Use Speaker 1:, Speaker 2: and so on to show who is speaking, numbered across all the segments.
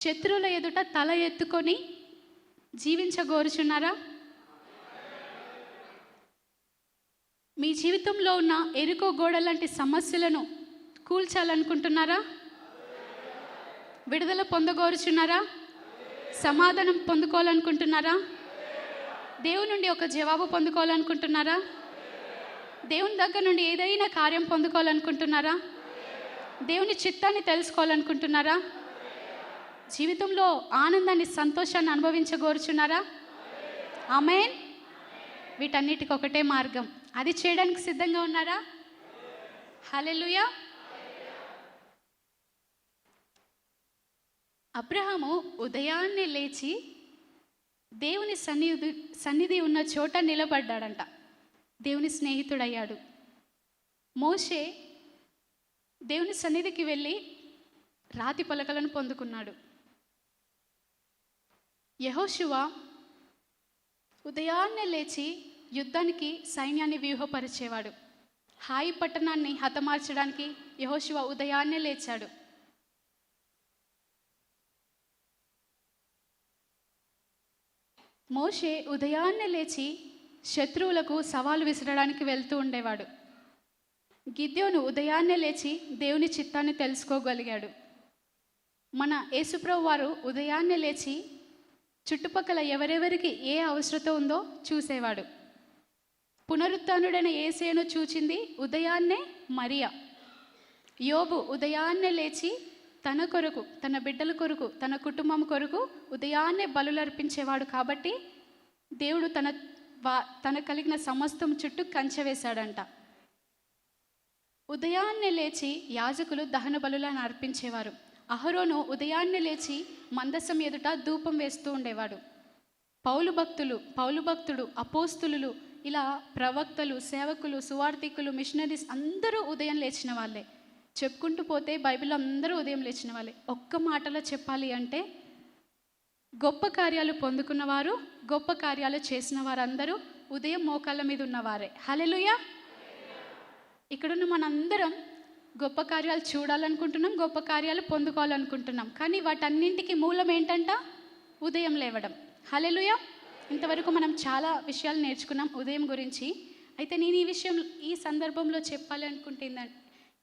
Speaker 1: శత్రువుల ఎదుట తల ఎత్తుకొని జీవించగోరుచున్నారా? మీ జీవితంలో ఉన్న ఎరుకో గోడ లాంటి సమస్యలను కూల్చాలనుకుంటున్నారా? విడుదల పొందగోరుచున్నారా? సమాధానం పొందుకోవాలనుకుంటున్నారా? దేవుని నుండి ఒక జవాబు పొందుకోవాలనుకుంటున్నారా? దేవుని దగ్గర నుండి ఏదైనా కార్యం పొందుకోవాలనుకుంటున్నారా? దేవుని చిత్తాన్ని తెలుసుకోవాలనుకుంటున్నారా? జీవితంలో ఆనందాన్ని సంతోషాన్ని అనుభవించగోరుచున్నారా? అమెన్ వీటన్నిటికి ఒకటే మార్గం. అది చేయడానికి సిద్ధంగా ఉన్నారా? హలెలుయా అబ్రహాము ఉదయాన్నే లేచి దేవుని సన్నిధి సన్నిధి ఉన్న చోట నిలబడ్డాడంట. దేవుని స్నేహితుడయ్యాడు. మోషే దేవుని సన్నిధికి వెళ్ళి రాతి పలకలను పొందుకున్నాడు. యహోశివ ఉదయాన్నే లేచి యుద్ధానికి సైన్యాన్ని వ్యూహపరిచేవాడు. హాయి పట్టణాన్ని హతమార్చడానికి యహోశివ ఉదయాన్నే లేచాడు. మోషే ఉదయాన్నే లేచి శత్రువులకు సవాలు విసరడానికి వెళ్తూ ఉండేవాడు. గిద్యోను ఉదయాన్నే లేచి దేవుని చిత్తాన్ని తెలుసుకోగలిగాడు. మన యేసుప్రభు వారు ఉదయాన్నే లేచి చుట్టుపక్కల ఎవరెవరికి ఏ అవసరత ఉందో చూసేవాడు. పునరుత్నుడైన ఏసేను చూచింది ఉదయాన్నే మరియా. యోబు ఉదయాన్నే లేచి తన కొరకు తన బిడ్డల కొరకు తన కుటుంబం కొరకు ఉదయాన్నే బలులర్పించేవాడు కాబట్టి దేవుడు తన వా- తన కలిగిన సమస్తం చుట్టూ కంచె వేశాడంట ఉదయాన్నే లేచి యాజకులు దహన బలులను అర్పించేవారు. అహరోను ఉదయాన్నే లేచి మందసం ఎదుట ధూపం వేస్తూ ఉండేవాడు. పౌలు భక్తులు పౌలు భక్తుడు అపోస్తులు ఇలా ప్రవక్తలు సేవకులు సువార్థికులు మిషనరీస్ అందరూ ఉదయం లేచిన వాళ్ళే. చెప్పుకుంటూ పోతే బైబిల్ అందరూ ఉదయం లేచిన వాళ్ళే. ఒక్క మాటలో చెప్పాలి అంటే గొప్ప కార్యాలు పొందుకున్నవారు గొప్ప కార్యాలు చేసిన వారందరూ ఉదయం మోకాళ్ళ మీద ఉన్నవారే. హలెలుయా ఇక్కడున్న మనందరం గొప్ప కార్యాలు చూడాలనుకుంటున్నాం గొప్ప కార్యాలు పొందుకోవాలనుకుంటున్నాం. కానీ వాటన్నింటికి మూలం ఏంటంట? ఉదయం లేవడం. హలెలుయ ఇంతవరకు మనం చాలా విషయాలు నేర్చుకున్నాం ఉదయం గురించి. అయితే నేను ఈ విషయం ఈ సందర్భంలో చెప్పాలి అనుకుంటుందంటే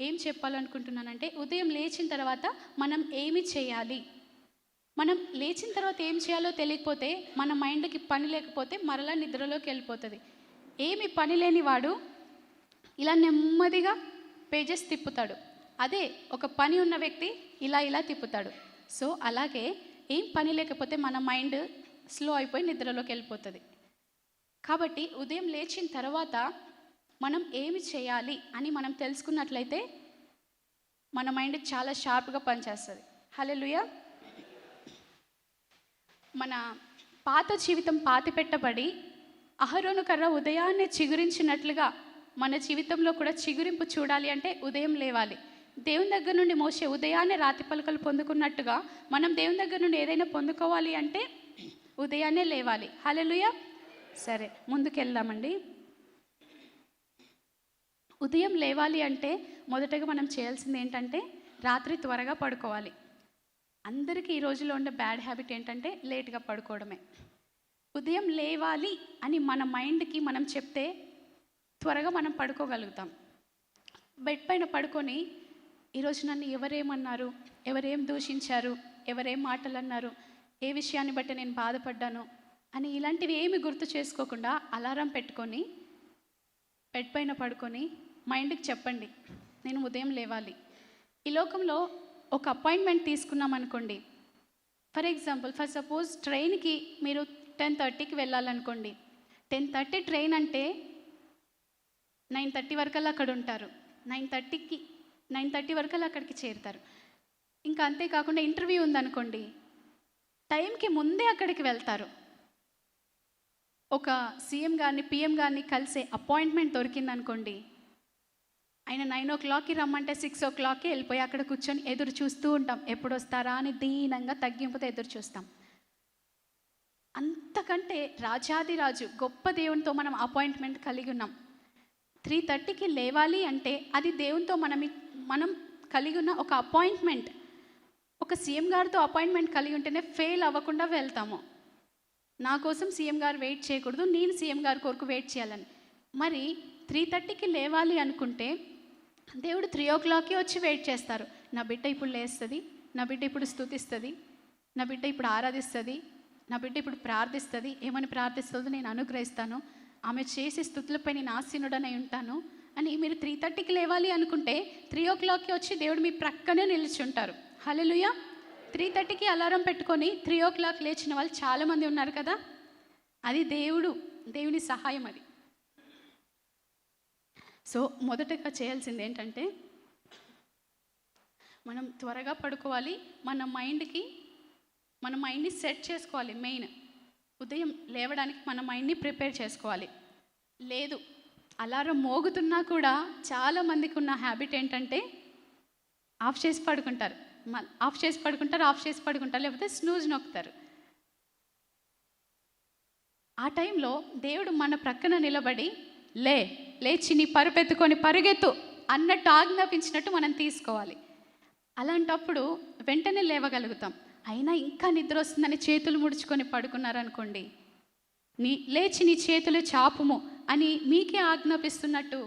Speaker 1: ఏం చెప్పాలనుకుంటున్నానంటే ఉదయం లేచిన తర్వాత మనం ఏమి చేయాలి? మనం లేచిన తర్వాత ఏం చేయాలో తెలియకపోతే మన మైండ్కి పని లేకపోతే మరలా నిద్రలోకి వెళ్ళిపోతుంది. ఏమి పని లేని వాడు ఇలా నెమ్మదిగా పేజెస్ తిప్పుతాడు. అదే ఒక పని ఉన్న వ్యక్తి ఇలా ఇలా తిప్పుతాడు. సో అలాగే ఏం పని లేకపోతే మన మైండ్ స్లో అయిపోయి నిద్రలోకి వెళ్ళిపోతుంది. కాబట్టి ఉదయం లేచిన తర్వాత మనం ఏమి చేయాలి అని మనం తెలుసుకున్నట్లయితే మన మైండ్ చాలా షార్ప్గా పనిచేస్తుంది. హలో మన పాత జీవితం పాతి పెట్టబడి అహరోను కర్ర ఉదయాన్నే చిగురించినట్లుగా మన జీవితంలో కూడా చిగురింపు చూడాలి అంటే ఉదయం లేవాలి. దేవుని దగ్గర నుండి మోసే ఉదయాన్నే రాతి పలకలు పొందుకున్నట్టుగా మనం దేవుని దగ్గర నుండి ఏదైనా పొందుకోవాలి అంటే ఉదయాన్నే లేవాలి. హలెలుయ సరే ముందుకెళ్దామండి. ఉదయం లేవాలి అంటే మొదటగా మనం చేయాల్సింది ఏంటంటే రాత్రి త్వరగా పడుకోవాలి. అందరికీ ఈ రోజులో ఉండే బ్యాడ్ హ్యాబిట్ ఏంటంటే లేట్గా పడుకోవడమే. ఉదయం లేవాలి అని మన మైండ్కి మనం చెప్తే త్వరగా మనం పడుకోగలుగుతాం. బెడ్ పైన పడుకొని ఈరోజు నన్ను ఎవరేమన్నారు? ఎవరేం దూషించారు? ఎవరేం మాటలు అన్నారు ఏ విషయాన్ని బట్టి నేను బాధపడ్డాను? అని ఇలాంటివి ఏమి గుర్తు చేసుకోకుండా అలారం పెట్టుకొని బెడ్ పైన పడుకొని మైండ్కి చెప్పండి. నేను ఉదయం లేవాలి. ఈ లోకంలో ఒక అపాయింట్మెంట్ తీసుకున్నాం అనుకోండి. ఫర్ ఎగ్జాంపుల్ ఫర్ సపోజ్ ట్రైన్కి మీరు టెన్ థర్టీకి వెళ్ళాలనుకోండి. టెన్ థర్టీ ట్రైన్ అంటే నైన్ థర్టీ వరకల్లా అక్కడ ఉంటారు నైన్ థర్టీకి నైన్ థర్టీ వరకల్లా అక్కడికి చేరుతారు. ఇంకా అంతేకాకుండా ఇంటర్వ్యూ ఉందనుకోండి టైంకి ముందే అక్కడికి వెళ్తారు. ఒక సీఎం గారిని పిఎం గారిని కలిసే అపాయింట్మెంట్ దొరికిందనుకోండి ఆయన నైన్ ఓ క్లాక్కి రమ్మంటే సిక్స్ ఓ క్లాక్కి వెళ్ళిపోయి అక్కడ కూర్చొని ఎదురు చూస్తూ ఉంటాం. ఎప్పుడు వస్తారా అని దీనంగా తగ్గింపుతో ఎదురు చూస్తాం. అంతకంటే రాజాదిరాజు గొప్ప దేవునితో మనం అపాయింట్మెంట్ కలిగి ఉన్నాం. త్రీ థర్టీకి లేవాలి అంటే అది దేవునితో మనం మనం కలిగి ఉన్న ఒక అపాయింట్మెంట్. ఒక సీఎం గారితో అపాయింట్మెంట్ కలిగి ఉంటేనే ఫెయిల్ అవ్వకుండా వెళ్తాము. నా కోసం సీఎం గారు వెయిట్ చేయకూడదు నేను సీఎం గారి కొరకు వెయిట్ చేయాలని. మరి త్రీ థర్టీకి లేవాలి అనుకుంటే దేవుడు త్రీ ఓ క్లాక్కి వచ్చి వెయిట్ చేస్తారు. నా బిడ్డ ఇప్పుడు లేస్తుంది నా బిడ్డ ఇప్పుడు స్తుతిస్తుంది నా బిడ్డ ఇప్పుడు ఆరాధిస్తుంది నా బిడ్డ ఇప్పుడు ప్రార్థిస్తుంది ఏమని ప్రార్థిస్తుందో నేను అనుగ్రహిస్తాను. ఆమె చేసే స్థుతులపై నేను ఆసీనుడనై ఉంటాను అని మీరు త్రీ థర్టీకి లేవాలి అనుకుంటే త్రీ ఓ క్లాక్కి వచ్చి దేవుడు మీ ప్రక్కనే నిలిచి ఉంటారు. హలోలుయా త్రీ థర్టీకి అలారం పెట్టుకొని త్రీ ఓ క్లాక్ లేచిన వాళ్ళు చాలామంది ఉన్నారు కదా? అది దేవుడు దేవుని సహాయం అది. సో మొదటగా చేయాల్సింది ఏంటంటే మనం త్వరగా పడుకోవాలి మన మైండ్కి మన మైండ్ని సెట్ చేసుకోవాలి మెయిన్ ఉదయం లేవడానికి మన మైండ్ని ప్రిపేర్ చేసుకోవాలి. లేదు అలారం మోగుతున్నా కూడా చాలా మందికి ఉన్న హ్యాబిట్ ఏంటంటే ఆఫ్ చేసి పడుకుంటారు. ఆఫ్ చేసి పడుకుంటారు ఆఫ్ చేసి పడుకుంటారు లేకపోతే స్నూజ్ నొక్కుతారు. ఆ టైంలో దేవుడు మన ప్రక్కన నిలబడి లే లేచి నీ పరుపెత్తుకొని పరుగెత్తు అన్నట్టు ఆజ్ఞాపించినట్టు మనం తీసుకోవాలి. అలాంటప్పుడు వెంటనే లేవగలుగుతాం. అయినా ఇంకా నిద్ర వస్తుందని చేతులు ముడుచుకొని పడుకున్నారనుకోండి నీ లేచి నీ చేతులు చాపుము అని మీకే ఆజ్ఞాపిస్తున్నట్టు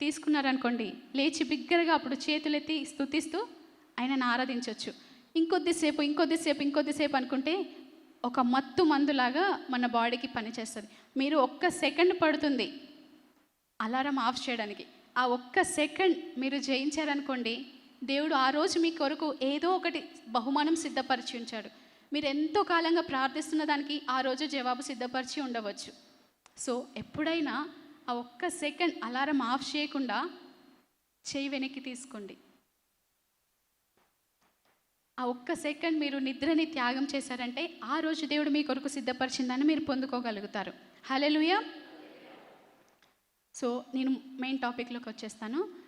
Speaker 1: తీసుకున్నారనుకోండి లేచి బిగ్గరగా అప్పుడు చేతులెత్తి స్తుతిస్తూ ఆయనను ఆరాధించవచ్చు ఇంకొద్దిసేపు ఇంకొద్దిసేపు ఇంకొద్దిసేపు అనుకుంటే ఒక మత్తు మందులాగా మన బాడీకి పనిచేస్తుంది. మీరు ఒక్క సెకండ్ పడుతుంది అలారం ఆఫ్ చేయడానికి. ఆ ఒక్క సెకండ్ మీరు జయించారనుకోండి దేవుడు ఆ రోజు మీ కొరకు ఏదో ఒకటి బహుమానం సిద్ధపరిచి ఉంచాడు. మీరు ఎంతో కాలంగా ప్రార్థిస్తున్న దానికి ఆ రోజు జవాబు సిద్ధపరిచి ఉండవచ్చు. సో ఎప్పుడైనా ఆ ఒక్క సెకండ్ అలారం ఆఫ్ చేయకుండా చేయి వెనక్కి తీసుకోండి. ఆ ఒక్క సెకండ్ మీరు నిద్రని త్యాగం చేశారంటే ఆ రోజు దేవుడు మీ కొరకు సిద్ధపరిచిందని మీరు పొందుకోగలుగుతారు. హలెలుయా సో నేను మెయిన్ టాపిక్లోకి వచ్చేస్తాను.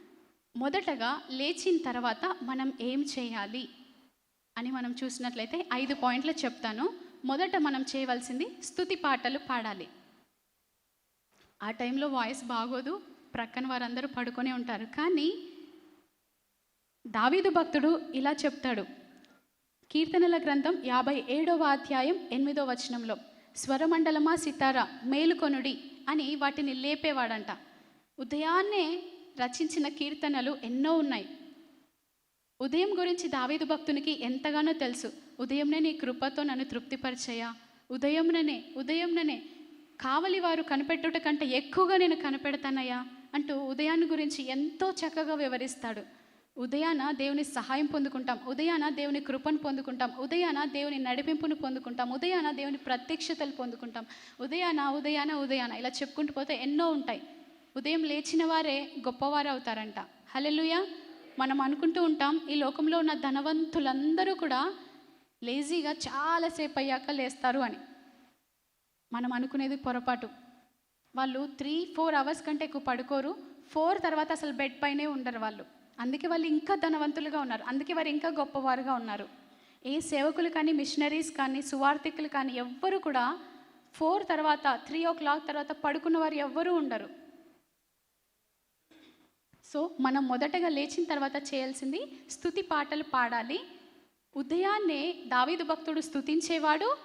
Speaker 1: మొదటగా లేచిన తర్వాత మనం ఏం చేయాలి అని మనం చూసినట్లయితే ఐదు పాయింట్లు చెప్తాను. మొదట మనం చేయవలసింది స్థుతి పాటలు పాడాలి. ఆ టైంలో వాయిస్ బాగోదు ప్రక్కన వారందరూ పడుకొనే ఉంటారు. కానీ దావీదు భక్తుడు ఇలా చెప్తాడు. కీర్తనల గ్రంథం యాభై ఏడవ అధ్యాయం ఎనిమిదో వచనంలో స్వరమండలమా సితార మేలుకొనుడి అని వాటిని లేపేవాడంట. ఉదయాన్నే రచించిన కీర్తనలు ఎన్నో ఉన్నాయి. ఉదయం గురించి దావేదు భక్తునికి ఎంతగానో తెలుసు. ఉదయంనే నీ కృపతో నన్ను తృప్తిపరిచయా ఉదయంననే ఉదయంననే కావలి వారు కనిపెట్టుట కంటే ఎక్కువగా నేను కనిపెడతానయ్యా అంటూ ఉదయాన్ని గురించి ఎంతో చక్కగా వివరిస్తాడు. ఉదయాన దేవుని సహాయం పొందుకుంటాం. ఉదయాన దేవుని కృపను పొందుకుంటాం. ఉదయాన దేవుని నడిపింపును పొందుకుంటాం. ఉదయాన దేవుని ప్రత్యక్షతలు పొందుకుంటాం. ఉదయాన ఉదయాన ఉదయాన ఇలా చెప్పుకుంటూ పోతే ఎన్నో ఉంటాయి. ఉదయం లేచిన వారే గొప్పవారు అవుతారంట హలెలుయ మనం అనుకుంటూ ఉంటాం ఈ లోకంలో ఉన్న ధనవంతులందరూ కూడా లేజీగా చాలాసేపు అయ్యాక లేస్తారు అని. మనం అనుకునేది పొరపాటు. వాళ్ళు త్రీ ఫోర్ అవర్స్ కంటే ఎక్కువ పడుకోరు ఫోర్ తర్వాత అసలు బెడ్ పైనే ఉండరు వాళ్ళు. అందుకే వాళ్ళు ఇంకా ధనవంతులుగా ఉన్నారు అందుకే వారు ఇంకా గొప్పవారుగా ఉన్నారు. ఏ సేవకులు కానీ మిషనరీస్ కానీ సువార్థికులు కానీ ఎవ్వరు కూడా ఫోర్ తర్వాత త్రీ ఓ క్లాక్ తర్వాత పడుకున్న వారు ఎవ్వరూ ఉండరు. సో మనం మొదటగా లేచిన తర్వాత చేయాల్సింది స్థుతి పాటలు పాడాలి. ఉదయాన్నే దావీదు భక్తుడు స్థుతించేవాడు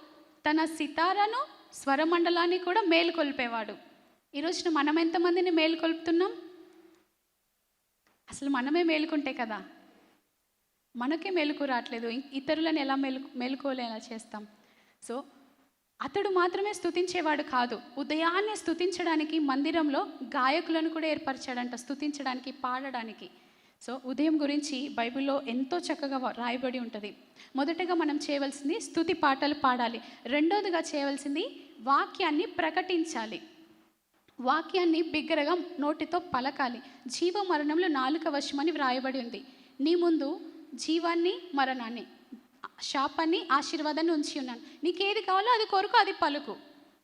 Speaker 1: తన సితారను స్వరమండలాన్ని కూడా మేలుకొల్పేవాడు. ఈరోజున మనం ఎంతమందిని మేలుకొల్పుతున్నాం? అసలు మనమే మేలుకుంటే కదా? మనకే మేలుకు రావట్లేదు. ఇతరులను ఎలా మెలు మేలుకోలేలా చేస్తాం? సో అతడు మాత్రమే స్థుతించేవాడు కాదు. ఉదయాన్నే స్తుతించడానికి మందిరంలో గాయకులను కూడా ఏర్పరిచాడంట స్థుతించడానికి పాడడానికి. సో ఉదయం గురించి బైబిల్లో ఎంతో చక్కగా రాయబడి ఉంటుంది. మొదటగా మనం చేయవలసింది స్తుతి పాటలు పాడాలి. రెండోదిగా చేయవలసింది వాక్యాన్ని ప్రకటించాలి. వాక్యాన్ని బిగ్గరగా నోటితో పలకాలి. జీవ మరణంలో నాలుక వశమని వ్రాయబడి ఉంది. నీ ముందు జీవాన్ని మరణాన్ని. శాపాన్ని ఆశీర్వాదాన్ని ఉంచి ఉన్నాను. నీకు ఏది కావాలో అది కొరకు అది పలుకు.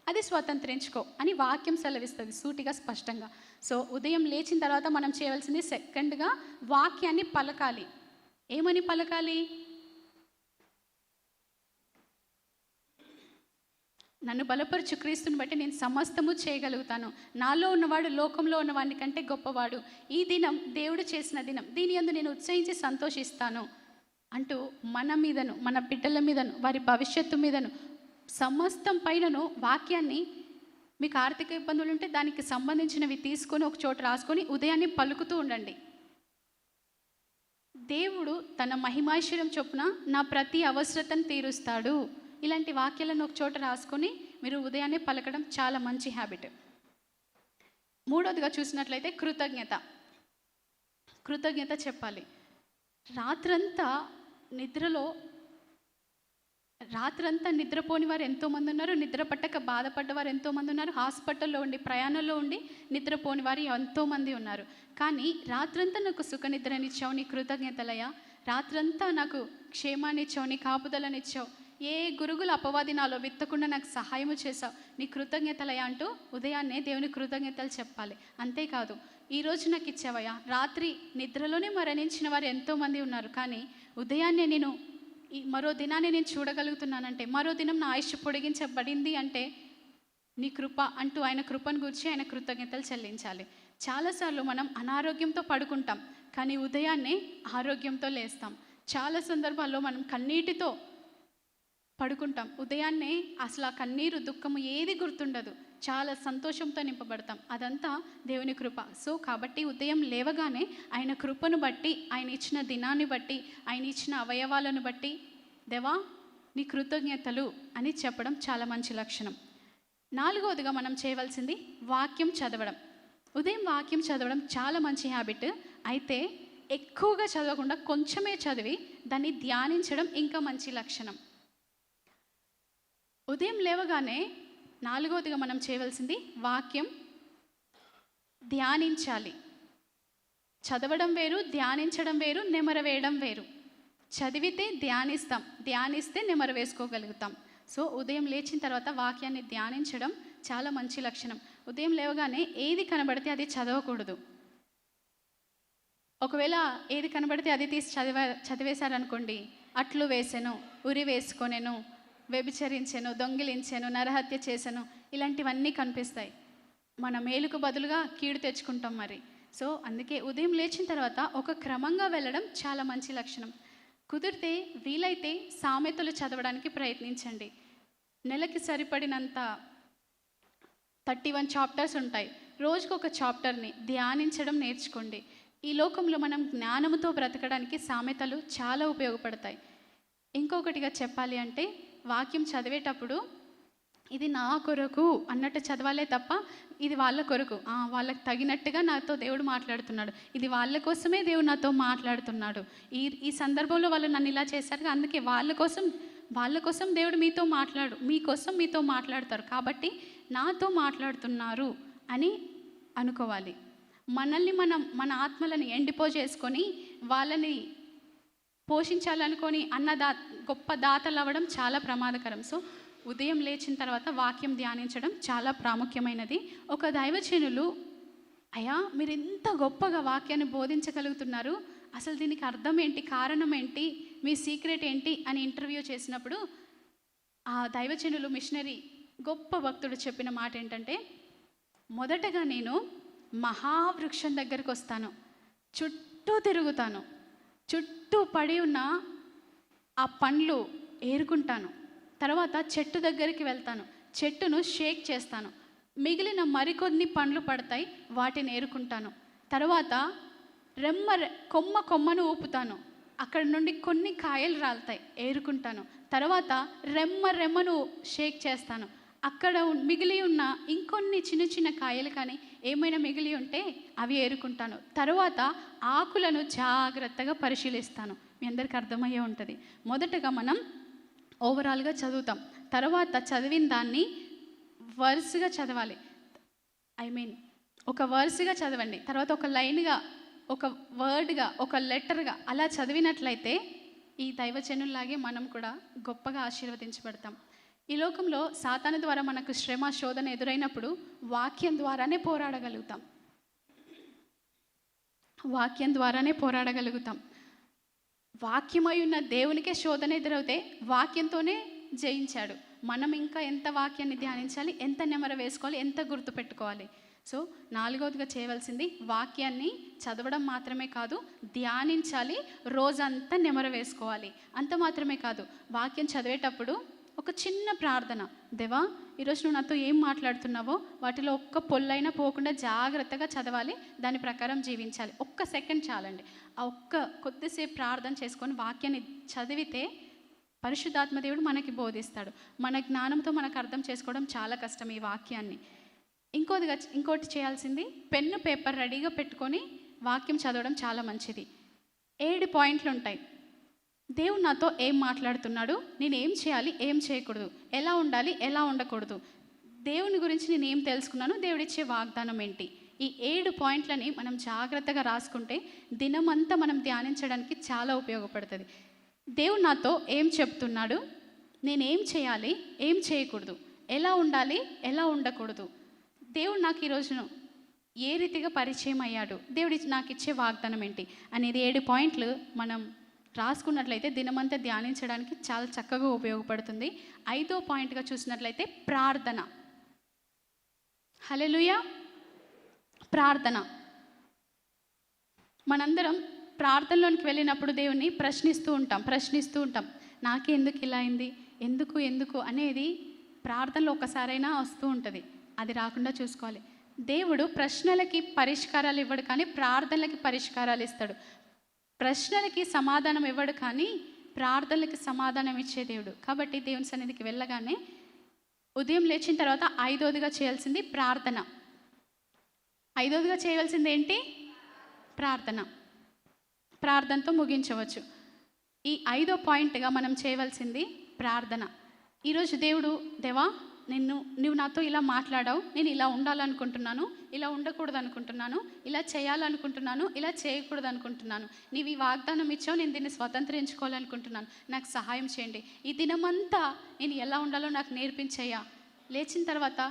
Speaker 1: అది స్వతంత్రించుకో అని వాక్యం సెలవిస్తుంది సూటిగా స్పష్టంగా. సో ఉదయం లేచిన తర్వాత మనం చేయవలసింది సెకండ్గా వాక్యాన్ని పలకాలి. ఏమని పలకాలి? నన్ను బలపరచు క్రీస్తుని బట్టి నేను సమస్తము చేయగలుగుతాను. నాలో ఉన్నవాడు లోకంలో ఉన్నవాడిని కంటే గొప్పవాడు. ఈ దినం దేవుడు చేసిన దినం. దీని యందు నేను ఉత్సహించి సంతోషిస్తాను. అంటూ మన మీదను మన బిడ్డల మీదను వారి భవిష్యత్తు మీదను సమస్తం పైనను వాక్యాన్ని మీకు ఆర్థిక ఇబ్బందులు ఉంటే దానికి సంబంధించినవి తీసుకొని ఒక చోట రాసుకొని ఉదయాన్నే పలుకుతూ ఉండండి. దేవుడు తన మహిమాశ్వరం చొప్పున నా ప్రతి అవసరతను తీరుస్తాడు. ఇలాంటి వాక్యాలను ఒక చోట రాసుకొని మీరు ఉదయాన్నే పలకడం చాలా మంచి హ్యాబిట్. మూడోదిగా చూసినట్లయితే కృతజ్ఞత. కృతజ్ఞత చెప్పాలి. రాత్రంతా నిద్రలో రాత్రంతా నిద్రపోని వారు ఎంతోమంది ఉన్నారు. నిద్ర పట్టక బాధపడ్డవారు ఎంతోమంది ఉన్నారు. హాస్పిటల్లో ఉండి ప్రయాణంలో ఉండి నిద్రపోని వారు ఎంతోమంది ఉన్నారు. కానీ రాత్రంతా నాకు సుఖ నిద్రనిచ్చావు నీ కృతజ్ఞతలయ్యా. రాత్రంతా నాకు క్షేమాన్నిచ్చావు నీ కాపుదలనిచ్చావు ఏ గురుగులు అపవాది నాలో విత్తకుండా నాకు సహాయము చేశావు. నీ కృతజ్ఞతలయ్యా అంటూ ఉదయాన్నే దేవుని కృతజ్ఞతలు చెప్పాలి. అంతేకాదు ఈ రోజు నాకు ఇచ్చావయ్యా. రాత్రి నిద్రలోనే మరణించిన వారు ఎంతోమంది ఉన్నారు. కానీ ఉదయాన్నే నేను ఈ మరో దినాన్ని నేను చూడగలుగుతున్నానంటే మరో దినం నా ఆయుష్ పొడిగించబడింది అంటే నీ కృప అంటూ ఆయన కృపను గురించి ఆయన కృతజ్ఞతలు చెల్లించాలి. చాలాసార్లు మనం అనారోగ్యంతో పడుకుంటాం కానీ ఉదయాన్నే ఆరోగ్యంతో లేస్తాం. చాలా సందర్భాల్లో మనం కన్నీటితో పడుకుంటాం. ఉదయాన్నే అసలు ఆ కన్నీరు దుఃఖము ఏది గుర్తుండదు. చాలా సంతోషంతో నింపబడతాం. అదంతా దేవుని కృప. సో కాబట్టి ఉదయం లేవగానే ఆయన కృపను బట్టి ఆయన ఇచ్చిన దినాన్ని బట్టి ఆయన ఇచ్చిన అవయవాలను బట్టి దేవా నీ కృతజ్ఞతలు అని చెప్పడం చాలా మంచి లక్షణం. నాలుగవదిగా మనం చేయవలసింది వాక్యం చదవడం. ఉదయం వాక్యం చదవడం చాలా మంచి హ్యాబిట్. అయితే ఎక్కువగా చదవకుండా కొంచెమే చదివి దాన్ని ధ్యానించడం ఇంకా మంచి లక్షణం. ఉదయం లేవగానే నాలుగవదిగా మనం చేయవలసింది వాక్యం ధ్యానించాలి. చదవడం వేరు ధ్యానించడం వేరు నెమర వేయడం వేరు. చదివితే ధ్యానిస్తాం ధ్యానిస్తే నెమర వేసుకోగలుగుతాం. సో ఉదయం లేచిన తర్వాత వాక్యాన్ని ధ్యానించడం చాలా మంచి లక్షణం. ఉదయం లేవగానే ఏది కనబడితే అది చదవకూడదు. ఒకవేళ ఏది కనబడితే అది తీసి చదివ చదివేశారనుకోండి అట్లు వేసాను ఉరి వేసుకొనెను వ్యభిచరించాను దొంగిలించాను నరహత్య చేశాను ఇలాంటివన్నీ కనిపిస్తాయి. మన మేలుకు బదులుగా కీడు తెచ్చుకుంటాం మరి. సో అందుకే ఉదయం లేచిన తర్వాత ఒక క్రమంగా వెళ్ళడం చాలా మంచి లక్షణం. కుదిరితే వీలైతే సామెతలు చదవడానికి ప్రయత్నించండి. నెలకి సరిపడినంత థర్టీ వన్ చాప్టర్స్ ఉంటాయి. రోజుకు ఒక చాప్టర్ని ధ్యానించడం నేర్చుకోండి. ఈ లోకంలో మనం జ్ఞానముతో బ్రతకడానికి సామెతలు చాలా ఉపయోగపడతాయి. ఇంకొకటిగా చెప్పాలి అంటే వాక్యం చదివేటప్పుడు ఇది నా కొరకు అన్నట్టు చదవాలే తప్ప ఇది వాళ్ళ కొరకు. వాళ్ళకి తగినట్టుగా నాతో దేవుడు మాట్లాడుతున్నాడు. ఇది వాళ్ళ కోసమే దేవుడు నాతో మాట్లాడుతున్నాడు. ఈ ఈ సందర్భంలో వాళ్ళు నన్ను ఇలా చేశారు. అందుకే వాళ్ళ కోసం వాళ్ళ కోసం దేవుడు మీతో మాట్లాడు మీకోసం మీతో మాట్లాడతారు. కాబట్టి నాతో మాట్లాడుతున్నారు అని అనుకోవాలి. మనల్ని మనం మన ఆత్మలను ఎండిపో చేసుకొని వాళ్ళని పోషించాలనుకొని అన్నదా గొప్ప దాతలు అవ్వడం చాలా ప్రమాదకరం. సో ఉదయం లేచిన తర్వాత వాక్యం ధ్యానించడం చాలా ప్రాముఖ్యమైనది. ఒక దైవచనులు అయ్యా మీరు ఇంత గొప్పగా వాక్యాన్ని బోధించగలుగుతున్నారు. అసలు దీనికి అర్థం ఏంటి? కారణం ఏంటి? మీ సీక్రెట్ ఏంటి? అని ఇంటర్వ్యూ చేసినప్పుడు ఆ దైవచనులు మిషనరీ గొప్ప భక్తుడు చెప్పిన మాట ఏంటంటే మొదటగా నేను మహావృక్షం దగ్గరికి వస్తాను. చుట్టూ తిరుగుతాను. చుట్టూ పడి ఉన్న ఆ పండ్లు ఏరుకుంటాను. తర్వాత చెట్టు దగ్గరికి వెళ్తాను. చెట్టును షేక్ చేస్తాను. మిగిలిన మరికొన్ని పండ్లు పడతాయి. వాటిని ఏరుకుంటాను. తర్వాత రెమ్మ కొమ్మ కొమ్మను ఊపుతాను. అక్కడ నుండి కొన్ని కాయలు రాలుతాయి. ఏరుకుంటాను. తర్వాత రెమ్మ రెమ్మను షేక్ చేస్తాను. అక్కడ మిగిలి ఉన్న ఇంకొన్ని చిన్న చిన్న కాయలు కానీ ఏమైనా మిగిలి ఉంటే అవి ఏరుకుంటాను. తర్వాత ఆకులను జాగ్రత్తగా పరిశీలిస్తాను. మీ అందరికీ అర్థమయ్యే ఉంటుంది. మొదటగా మనం ఓవరాల్గా చదువుతాం. తర్వాత చదివిన దాన్ని వర్స్గా చదవాలి. ఐ మీన్ ఒక వర్స్గా చదవండి. తర్వాత ఒక లైన్గా ఒక వర్డ్గా ఒక లెటర్గా అలా చదివినట్లయితే ఈ దైవజనుల్లాగే మనం కూడా గొప్పగా ఆశీర్వదించబడతాం. ఈ లోకంలో సాతాను ద్వారా మనకు శ్రమ శోధన ఎదురైనప్పుడు వాక్యం ద్వారానే పోరాడగలుగుతాం. వాక్యం ద్వారానే పోరాడగలుగుతాం. వాక్యమై ఉన్న దేవునికే శోధన ఎదురవుతే వాక్యంతోనే జయించాడు. మనం ఇంకా ఎంత వాక్యాన్ని ధ్యానించాలి ఎంత నెమర వేసుకోవాలి ఎంత గుర్తుపెట్టుకోవాలి సో నాలుగవదిగా చేయవలసింది వాక్యాన్ని చదవడం మాత్రమే కాదు ధ్యానించాలి రోజంతా నెమర వేసుకోవాలి. అంత మాత్రమే కాదు వాక్యం చదివేటప్పుడు ఒక చిన్న ప్రార్థన. దేవా ఈరోజు నువ్వు నాతో ఏం మాట్లాడుతున్నావో వాటిలో ఒక్క పొల్లైనా పోకుండా జాగ్రత్తగా చదవాలి దాని ప్రకారం జీవించాలి. ఒక్క సెకండ్ చాలండి. ఆ ఒక్క కొద్దిసేపు ప్రార్థన చేసుకొని వాక్యాన్ని చదివితే పరిశుద్ధాత్మ దేవుడు మనకి బోధిస్తాడు. మన జ్ఞానంతో మనకు అర్థం చేసుకోవడం చాలా కష్టం ఈ వాక్యాన్ని. ఇంకోదిగా ఇంకోటి చేయాల్సింది పెన్ను పేపర్ రెడీగా పెట్టుకొని వాక్యం చదవడం చాలా మంచిది. ఏడు పాయింట్లు ఉంటాయి దేవుడు నాతో ఏం మాట్లాడుతున్నాడు? నేను ఏం చేయాలి? ఏం చేయకూడదు? ఎలా ఉండాలి? ఎలా ఉండకూడదు? దేవుని గురించి నేను ఏం తెలుసుకున్నాను? దేవుడిచ్చే వాగ్దానం ఏంటి? ఈ ఏడు పాయింట్లని మనం జాగ్రత్తగా రాసుకుంటే దినమంతా మనం ధ్యానించడానికి చాలా ఉపయోగపడుతుంది. దేవుడు నాతో ఏం చెప్తున్నాడు? నేనేం చేయాలి? ఏం చేయకూడదు? ఎలా ఉండాలి? ఎలా ఉండకూడదు? దేవుడు నాకు ఈరోజును ఏ రీతిగా పరిచయం అయ్యాడు? దేవుడి నాకు ఇచ్చే వాగ్దానం ఏంటి? అనేది ఏడు పాయింట్లు మనం రాసుకున్నట్లయితే దినమంతా ధ్యానించడానికి చాలా చక్కగా ఉపయోగపడుతుంది. ఐదో పాయింట్గా చూసినట్లయితే ప్రార్థన. హలెలుయ ప్రార్థన. మనందరం ప్రార్థనలోనికి వెళ్ళినప్పుడు దేవుని ప్రశ్నిస్తూ ఉంటాం ప్రశ్నిస్తూ ఉంటాం. నాకే ఎందుకు ఇలా అయింది? ఎందుకు ఎందుకు? అనేది ప్రార్థనలో ఒకసారైనా వస్తూ ఉంటుంది. అది రాకుండా చూసుకోవాలి. దేవుడు ప్రశ్నలకి పరిష్కారాలు ఇవ్వడు కానీ ప్రార్థనలకి పరిష్కారాలు ఇస్తాడు. ప్రశ్నలకి సమాధానం ఇవ్వడు కానీ ప్రార్థనలకి సమాధానం ఇచ్చే దేవుడు. కాబట్టి దేవుని సన్నిధికి వెళ్ళగానే ఉదయం లేచిన తర్వాత ఐదోదిగా చేయాల్సింది ప్రార్థన. ఐదోదిగా చేయవలసింది ఏంటి? ప్రార్థన. ప్రార్థనతో ముగించవచ్చు. ఈ ఐదో పాయింట్గా మనం చేయవలసింది ప్రార్థన. ఈరోజు దేవుడు దేవా నిన్ను నువ్వు నాతో ఇలా మాట్లాడావు నేను ఇలా ఉండాలనుకుంటున్నాను ఇలా ఉండకూడదు అనుకుంటున్నాను ఇలా చేయాలనుకుంటున్నాను ఇలా చేయకూడదు అనుకుంటున్నాను నీవు ఈ వాగ్దానం ఇచ్చావు నేను దీన్ని స్వతంత్రించుకోవాలనుకుంటున్నాను. నాకు సహాయం చేయండి. ఈ దినమంతా నేను ఎలా ఉండాలో నాకు నేర్పించయ్యా. లేచిన తర్వాత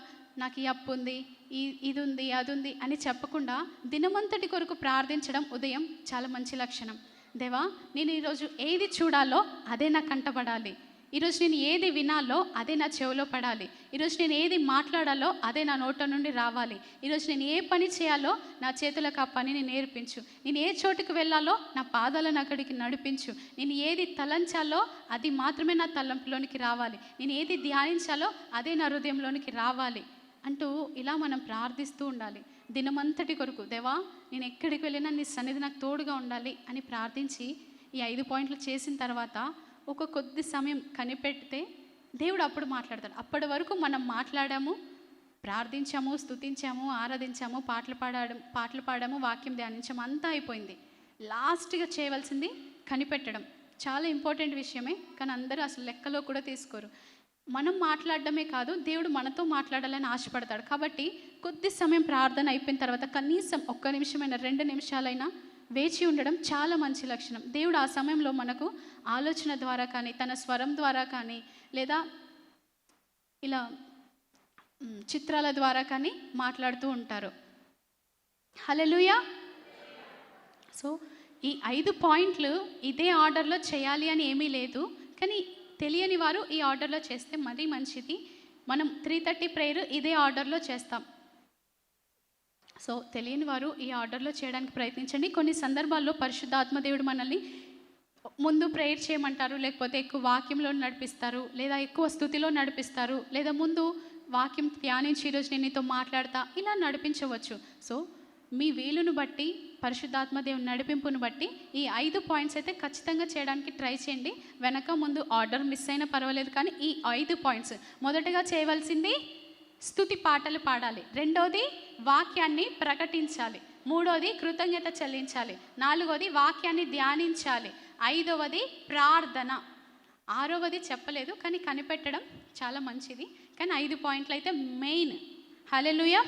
Speaker 1: నాకు ఈ అప్పు ఉంది ఈ ఇది ఉంది అది ఉంది అని చెప్పకుండా దినమంతటి కొరకు ప్రార్థించడం ఉదయం చాలా మంచి లక్షణం. దేవా నేను ఈరోజు ఏది చూడాలో అదే నాకు కంటపడాలి ఈరోజు నేను ఏది వినాలో అదే నా చెవిలో పడాలి. ఈరోజు నేను ఏది మాట్లాడాలో అదే నా నోట నుండి రావాలి. ఈరోజు నేను ఏ పని చేయాలో నా చేతులకు ఆ పనిని నేర్పించు. నేను ఏ చోటుకు వెళ్ళాలో నా పాదాలను అక్కడికి నడిపించు. నేను ఏది తలంచాలో అది మాత్రమే నా తలంపులోనికి రావాలి. నేను ఏది ధ్యానించాలో అదే నా హృదయంలోనికి రావాలి. అంటూ ఇలా మనం ప్రార్థిస్తూ ఉండాలి. దినమంతటి కొరకు దేవా నేను ఎక్కడికి వెళ్ళినా నీ సన్నిధి నాకు తోడుగా ఉండాలి అని ప్రార్థించి ఈ ఐదు పాయింట్లు చేసిన తర్వాత ఒక కొద్ది సమయం కనిపెడితే దేవుడు అప్పుడు మాట్లాడతాడు. అప్పటి వరకు మనం మాట్లాడాము ప్రార్థించాము స్తుతించాము ఆరాధించాము పాటలు పాడడం పాటలు పాడాము వాక్యం ధ్యానించాము అంతా అయిపోయింది. లాస్ట్గా చేయవలసింది కనిపెట్టడం. చాలా ఇంపార్టెంట్ విషయమే కానీ అందరూ అసలు లెక్కలో కూడా తీసుకోరు. మనం మాట్లాడడమే కాదు దేవుడు మనతో మాట్లాడాలని ఆశపడతాడు. కాబట్టి కొద్ది సమయం ప్రార్థన అయిపోయిన తర్వాత కనీసం ఒక్క నిమిషమైనా రెండు నిమిషాలైనా వేచి ఉండడం చాలా మంచి లక్షణం. దేవుడు ఆ సమయంలో మనకు ఆలోచన ద్వారా కానీ తన స్వరం ద్వారా కానీ లేదా ఇలా చిత్రాల ద్వారా కానీ మాట్లాడుతూ ఉంటారు. హలలుయా సో ఈ ఐదు పాయింట్లు ఇదే ఆర్డర్లో చేయాలి అని ఏమీ లేదు. కానీ తెలియని వారు ఈ ఆర్డర్లో చేస్తే మరీ మంచిది. మనం త్రీ థర్టీ ప్రేయర్ ఇదే ఆర్డర్లో చేస్తాం. సో తెలియని వారు ఈ ఆర్డర్లో చేయడానికి ప్రయత్నించండి. కొన్ని సందర్భాల్లో పరిశుద్ధాత్మదేవుడు మనల్ని ముందు ప్రేయర్ చేయమంటారు లేకపోతే ఎక్కువ వాక్యంలో నడిపిస్తారు లేదా ఎక్కువ స్థుతిలో నడిపిస్తారు లేదా ముందు వాక్యం ధ్యానించి ఈరోజు నేను నీతో మాట్లాడతా ఇలా నడిపించవచ్చు. సో మీ వీలును బట్టి పరిశుద్ధాత్మదేవుని నడిపింపును బట్టి ఈ ఐదు పాయింట్స్ అయితే ఖచ్చితంగా చేయడానికి ట్రై చేయండి. వెనక ముందు ఆర్డర్ మిస్ అయినా పర్వాలేదు కానీ ఈ ఐదు పాయింట్స్. మొదటగా చేయవలసింది స్థుతి పాటలు పాడాలి. రెండోది వాక్యాన్ని ప్రకటించాలి. మూడోది కృతజ్ఞత చెల్లించాలి. నాలుగోది వాక్యాన్ని ధ్యానించాలి. ఐదవది ప్రార్థన. ఆరవది చెప్పలేదు కానీ కనిపెట్టడం చాలా మంచిది. కానీ ఐదు పాయింట్లు అయితే మెయిన్. హలెలుయా